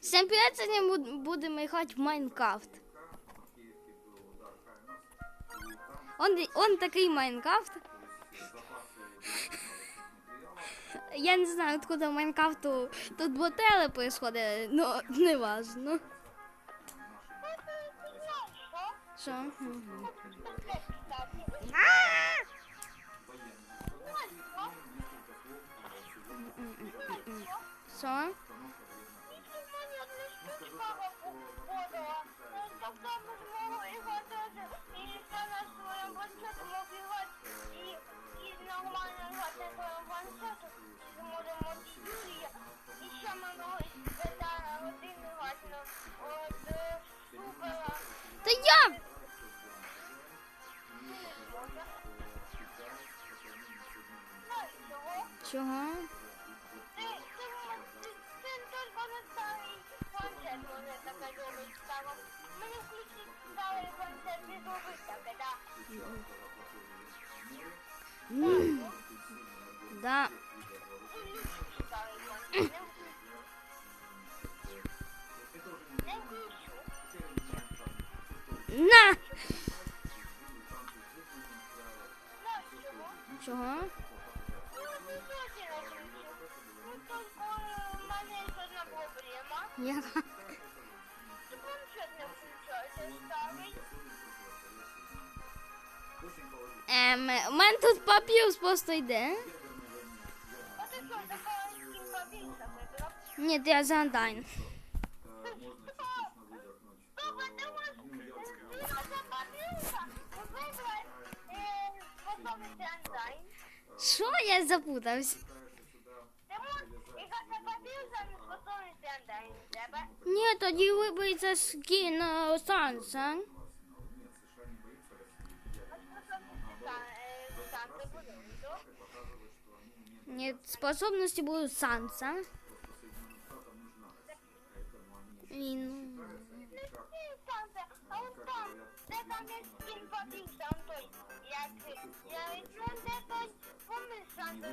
Всем привет, сегодня буд- будем играть в Майнкрафт. Он, он такий Майнкрафт. Я не знаю, откуда в Майнкрафту тут ботели происходят, но не важно. Що? Що? 我不我我了我就算不是妈我 Да. Старий концерт. Не включу. На! Знаєш чого? Чого? Ем, у мене тут папір просто йде. А ти що, така кілька більша вибрав? Ні, я за онлайн. Папа, ти можеш вибрати папірка? Вибрати способності онлайн. Що я запутався? Ти можеш іграти папірка на способності онлайн. Тебе? Ні, тоді виберіться скін е,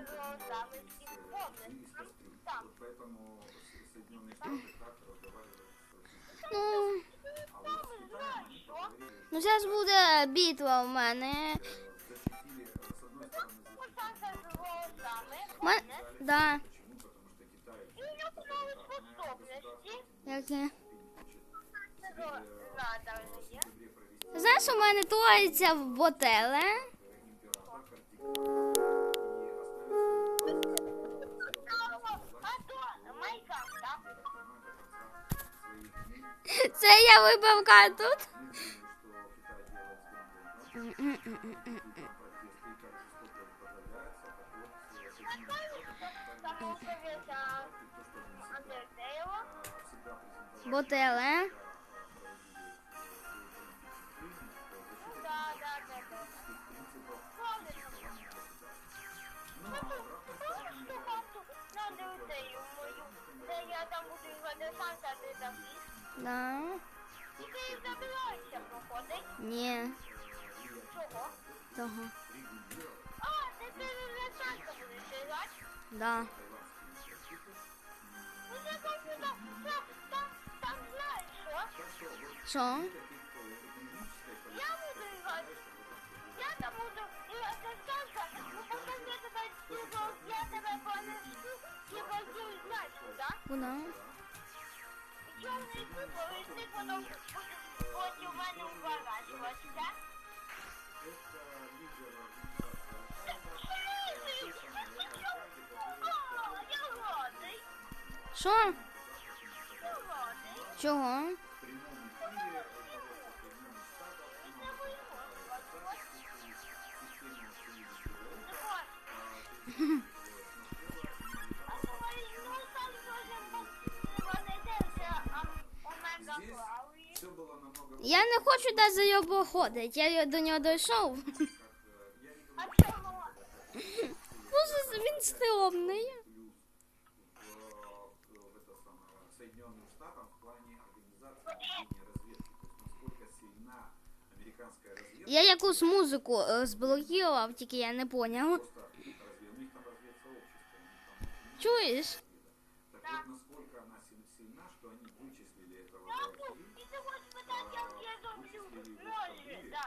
З голосами, скін, помниш, там, там. Ну, Помниш, знаєш, що? ну зараз буде битва в мене. Ма... Да. І у нього нові способності, Яке? Знаєш, у мене твориться в ботеле. Це я вибрав карту. Появився Андертейло. Ботеле. Да, да, да, да. Правильно. Ну, то, помниш ту карту на Андертею мою, де я там буду Санта, а ти там? Да. І ти їх забираєшся проходить. Ні. Чого? Того. А, ти ти вже будеш грати? Да. Що? Що? Я буду играть. Я там буду играть Санта, но потом я тебе скину, я тебе понесу и возьму, знаешь, куда? Куда? Черный купол, и ты потом будешь против мене уворачиваться. О, омега плаває. Я не хочу навіть за його походити. Я до нього дійшов. А чого? Боже, він стрьомний. Я якусь музику е, зблокував, тільки я не поняв. Просто разве- у них там разведсообщество. у них там Чуєш? Так вот, насколько она сильна, сильна, что они вычислили этого Папу, Гаухи, и ты хочешь сказать, я я зомблю ножи, да.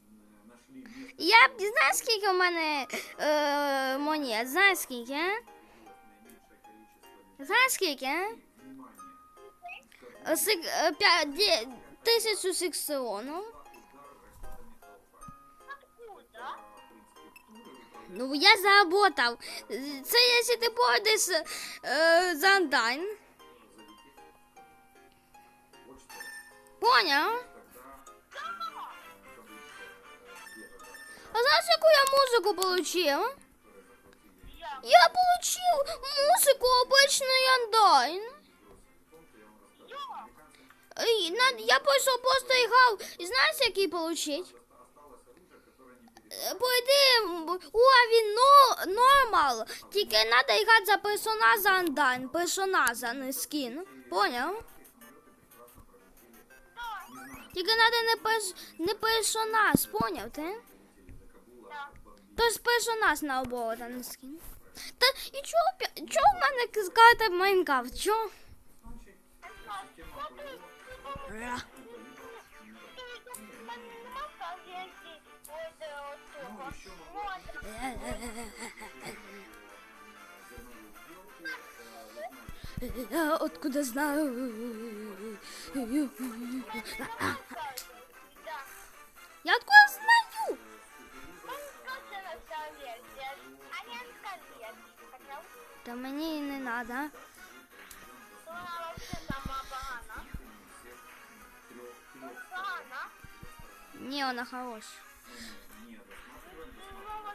м, нашли место, Я б знаєш, скільки у мене е, монет? Знаєш скільки? а? где наименьшее количество Знаєш скільки? а? людей. Внимание! Е, сик- е, п'я- де- Тисячу сексіону. Ну, я заработав. Це якщо ти пойдеш е, за онлайн. Вот. Поняв? А знаєш, яку я музику получив? Я. Получив музику обичний онлайн. Я. Я просто грав. І знаєш, який получить? Пойди уровень но, нормал. Тільки треба грати за персонажа онлайн. Персонажа, не скін. Поняв? Тільки треба не, перс, не персонаж, поняв ти? Да. Тож персонаж на оборот, а не скін. Та і чого, чого в мене карта Майнкрафт? Чого? Ра. Я откуда знаю? Я откуда знаю? Та мені і не треба. Ні, вона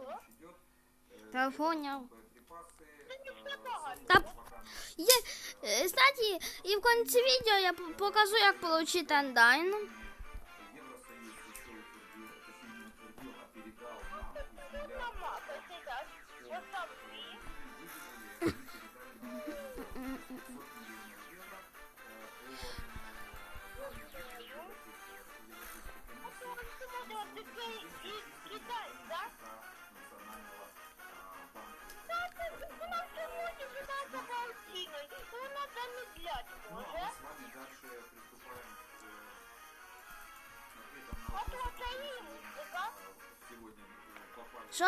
не буду повторяться, что помощь идет, э, Та поняв. боеприпасы, Та э, пока на Є, е, кстати, і в кінці відео я п- покажу, як отримати онлайн. Що?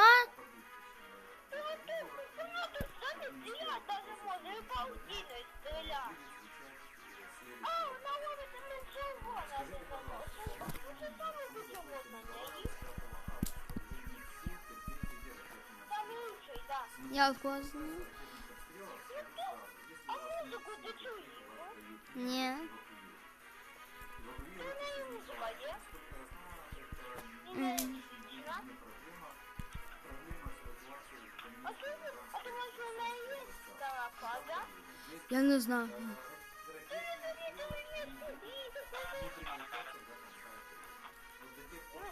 замедлять даже може, і паутиной стріляти. А, на вулиці не червона вибрала. Уже саме почему на неї. Там інший, да. Я откуда? А музику ти чуєш? Ні. Ти не музика є? І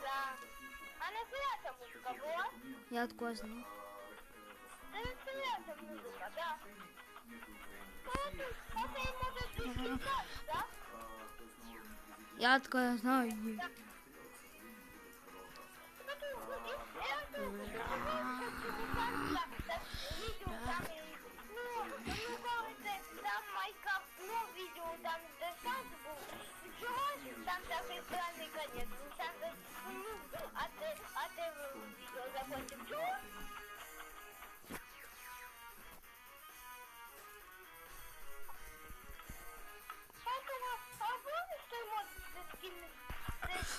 да. А не свята музика була? Я откуда знаю. Це не свята музика, да. А ти, а ти може звідки так? Я откуда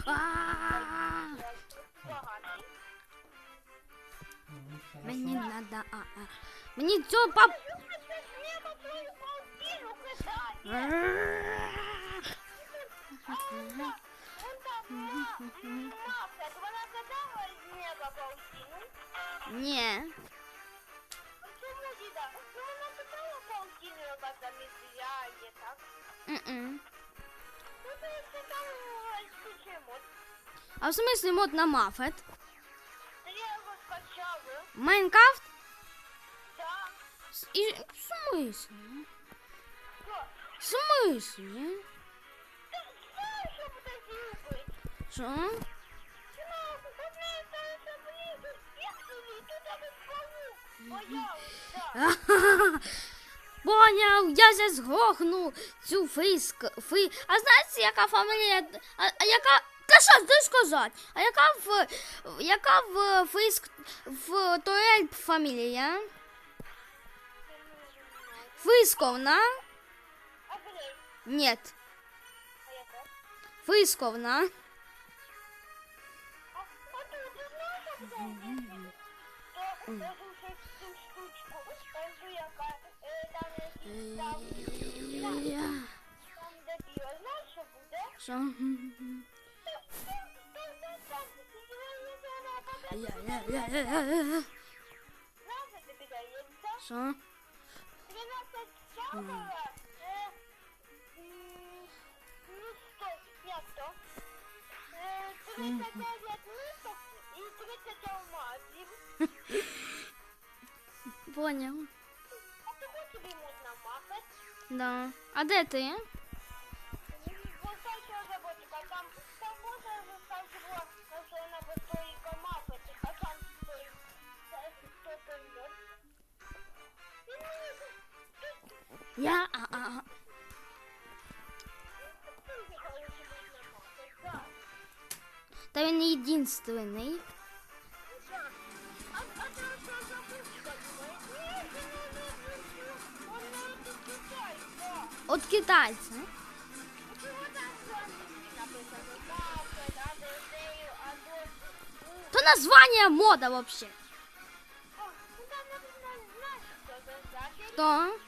знаю. А, Поганий. Мені надо. а, а. Мені цього пап. Небо твою паутину кидає. Мафия, вона кидала з неба паутину? Ні. Чому діда? Ну вона кидала паутину, яка замісляє, так? М-м. Ну, то це там е, скачемо. А в смислі мод на Мафет? Та я його скачав. е. Майнкрафт? Да. С- І... В смислі? Що? В смислі? Боявся. Поняв, я зараз згохну цю фейск. Фей... А знаєте, яка фамілія? А, а яка. Та що ти сказати? А яка в яка в фейск в Туель фамілія? Фисковна? Нет? Фисковна. Знаєш, що буде зробити? То я слушаю цю штучку, кажу, яка е, там якісь там, Я- там де біо. Знаєш, що буде? Я- я- я- я- я- я. що тобі дається? Що? 13 часова, е, м, ну, стой, як то? Е, 39 місок і 30 алмазів. Поняв. А можна махати? Да. А де ти? Разработчика, там, там a tam stoi, to to. Я. А, а, а. Та він єдинственний. От китайця. То название мода вообще. Хто?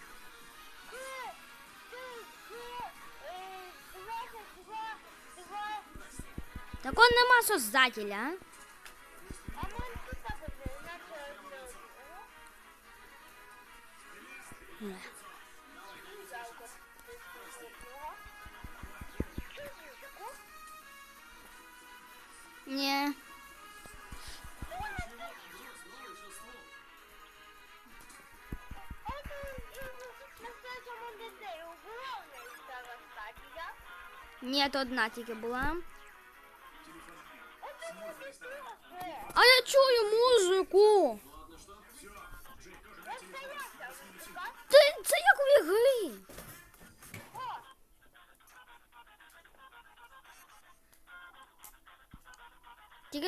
Так он нема создателя. Не. Ні. Ні, то одна тільки була.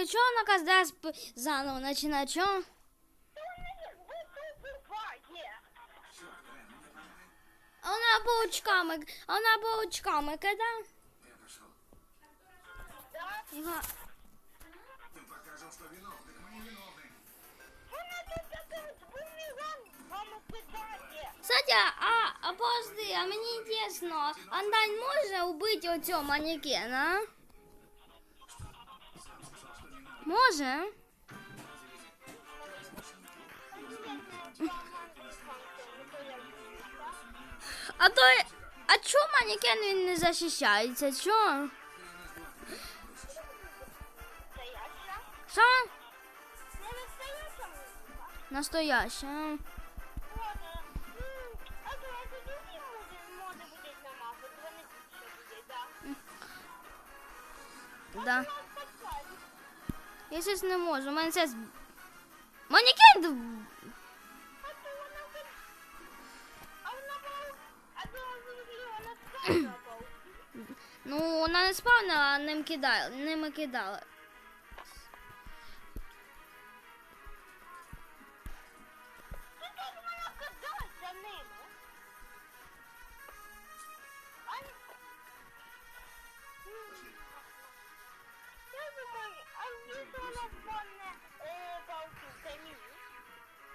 Тільки чого вона кожен раз п- заново починає? Чого? А вона паучками, а вона паучками кидає. Його- Кстати, а, а подожди, а мені інтересно, Андань може убити оцього манекена? Може? А то, а чого манекен він не захищається? Чо? Що? Настояща. Зараз не можу. У мене зараз... Манекен... Ну, вона не спавнила, а ним кидала. Ними кидала.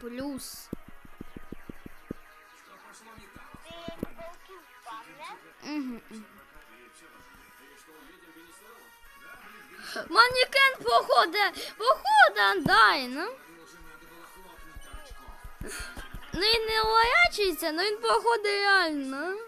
Плюс. Угу. Манекен походе, походе Андайн. Ну він не лаячиться, але він походить реально.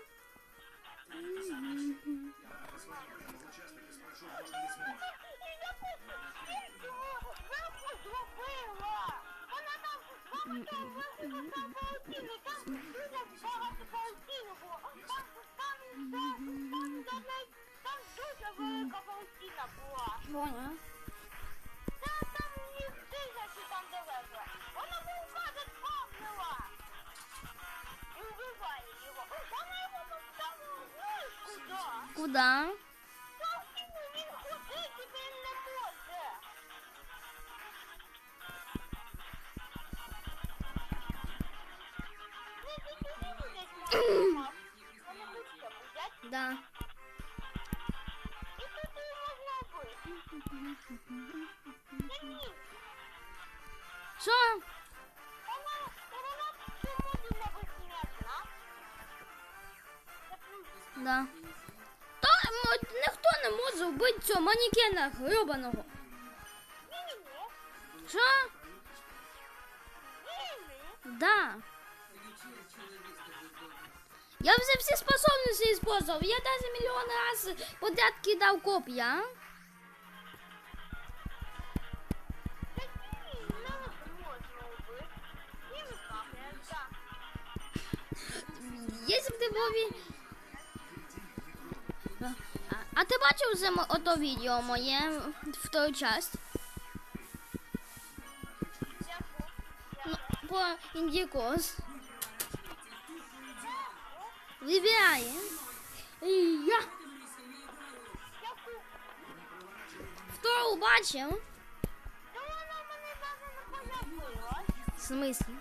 Да. Що? Да. Та ніхто не може вбити цього манекена гребаного. Я вже всі способності использовал. Я даже миллион раз подряд кидав капля, Якщо б ти був... А, ти бачив вже ото відео моє в той час? Ну, по індікос. Вибирає. І я Дякую. втору бачив. Та вона мене навіть не появилась. В її.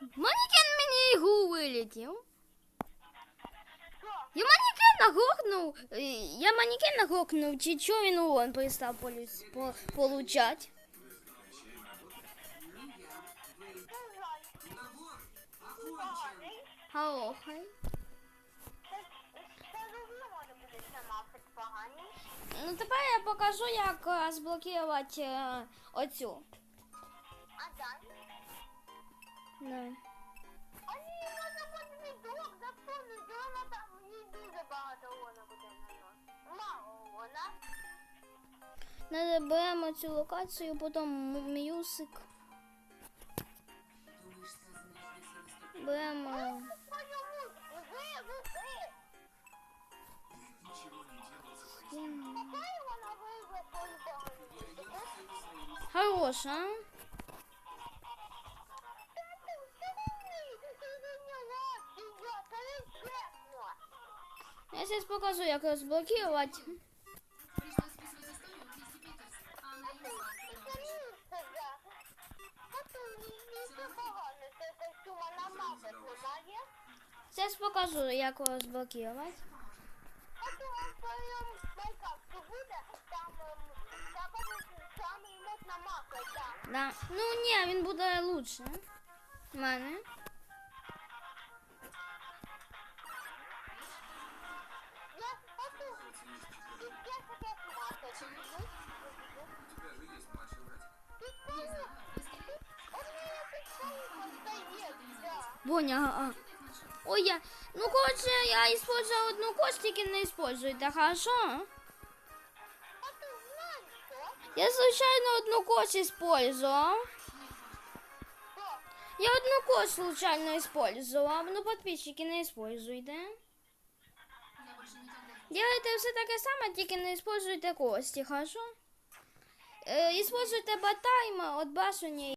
Манекен мені ігру вилетів. Я манекен нагрохнув. е, Я манекен нагрохнув, чи чого він урон перестав получать. Знімати поганий. Ну тепер я покажу, як е, розблокувати е, оцю. А далі? Да. А ні, вона буде двох заповнити, вона там їй дуже багато вона буде наносити. Мало вона. Надо беремо цю локацію, потім мюсик. Музику? Хороша. Я зараз покажу, як розблокувати. Покажу, як його розблокувати. Да. Ну ні, він буде лучше. У мене. Боня, а. Ой, я. Ну, короче, я использовала одну кость, тільки не используйте, хорошо? Я случайно одну кость использовал. Я одну кость случайно использовал. Ну, подписчики, не используйте. Делайте все таке саме, тільки не используйте кості, хорошо? Е, используйте батайма, от башені